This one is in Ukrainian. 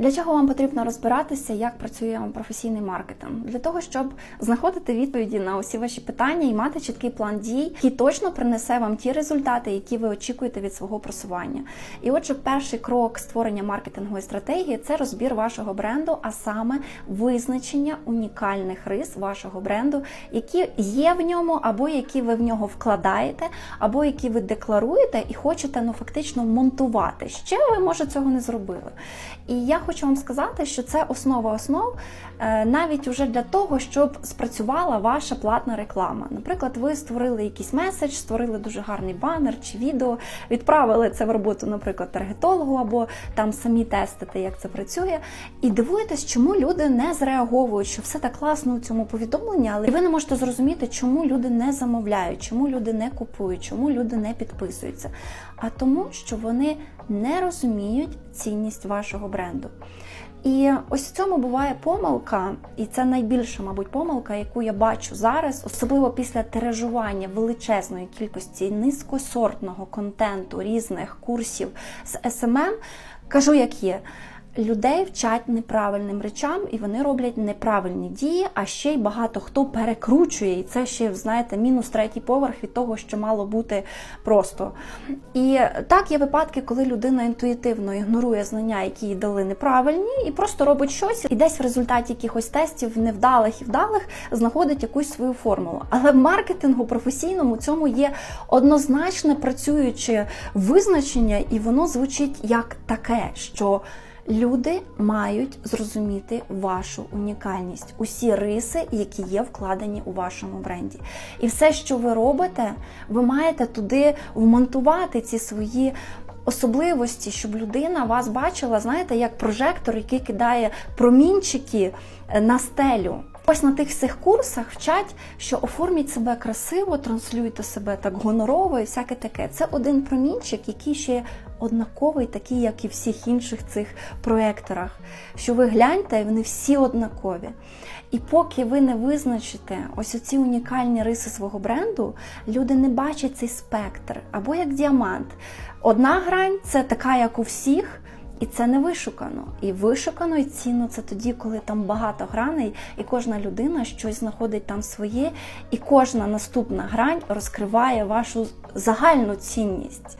Для чого вам потрібно розбиратися, як працює професійний маркетинг? Для того, щоб знаходити відповіді на усі ваші питання і мати чіткий план дій, який точно принесе вам ті результати, які ви очікуєте від свого просування. І отже, перший крок створення маркетингової стратегії це розбір вашого бренду, а саме визначення унікальних рис вашого бренду, які є в ньому, або які ви в нього вкладаєте, або які ви декларуєте і хочете ну фактично монтувати. Ще ви може цього не зробили. І я хочу вам сказати, що це основа основ е, навіть уже для того, щоб спрацювала ваша платна реклама. Наприклад, ви створили якийсь меседж, створили дуже гарний банер чи відео, відправили це в роботу, наприклад, таргетологу, або там самі тестите, як це працює, і дивуєтесь, чому люди не зреаговують, що все так класно у цьому повідомленні, але ви не можете зрозуміти, чому люди не замовляють, чому люди не купують, чому люди не підписуються. А тому, що вони не розуміють цінність вашого бренду. І ось в цьому буває помилка, і це найбільша, мабуть, помилка, яку я бачу зараз, особливо після тиражування величезної кількості низькосортного контенту різних курсів з СММ. Кажу, як є. Людей вчать неправильним речам, і вони роблять неправильні дії, а ще й багато хто перекручує, і це ще, знаєте, мінус третій поверх від того, що мало бути просто. І так є випадки, коли людина інтуїтивно ігнорує знання, які їй дали неправильні, і просто робить щось, і десь в результаті якихось тестів невдалих і вдалих знаходить якусь свою формулу. Але в маркетингу професійному цьому є однозначне працююче визначення, і воно звучить як таке, що. Люди мають зрозуміти вашу унікальність, усі риси, які є вкладені у вашому бренді. І все, що ви робите, ви маєте туди вмонтувати ці свої. Особливості, щоб людина вас бачила, знаєте, як прожектор, який кидає промінчики на стелю. Ось на тих всіх курсах вчать, що оформіть себе красиво, транслюйте себе так гонорово і всяке таке. Це один промінчик, який ще однаковий, такий, як і всіх інших цих проекторах. Що ви гляньте, і вони всі однакові. І поки ви не визначите ось оці унікальні риси свого бренду, люди не бачать цей спектр або як діамант. Одна грань це така, як у всіх. І це не вишукано. І вишукано і цінно це тоді, коли там багато граней, і кожна людина щось знаходить там своє, і кожна наступна грань розкриває вашу загальну цінність.